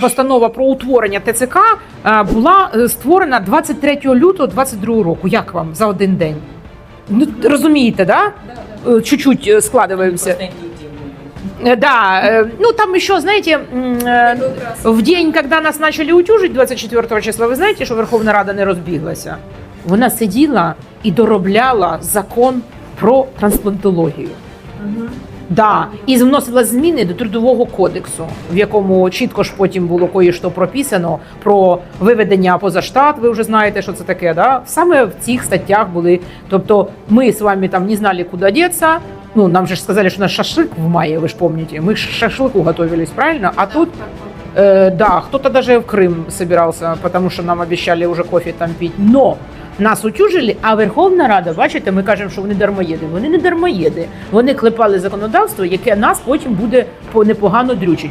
Постанова про утворення ТЦК е, була е, створена 23 лютого 22 року. Як вам за один день? Ну розумієте, да? Е, Чуть-чуть е, складываемся. Э, Да, э, ну там еще, знаете, м, э, в день, когда нас начали утюжить 24 числа, ви знаєте, що Верховна Рада не розбіглася? Вона сиділа і доробляла закон про трансплантологію. Да, і вносила зміни до трудового кодексу, в якому чітко ж потім було кое-що прописано про виведення поза штат. Ви вже знаєте, що це таке. Да? Саме в цих статтях були. Тобто, ми з вами там не знали, куди діться. Ну, нам же ж сказали, що у нас шашлик в мае, ви ж помните. Мы ж к шашлыку готовились, правильно? А тут, э, да, кто-то даже в Крым собирался, потому что нам обещали уже кофе там пить. Но нас утюжили, а Верховна Рада, бачите, ми кажемо, що вони дармоєди. Вони не дармоєди. Вони клепали законодавство, яке нас потім буде по- непогано дрючить.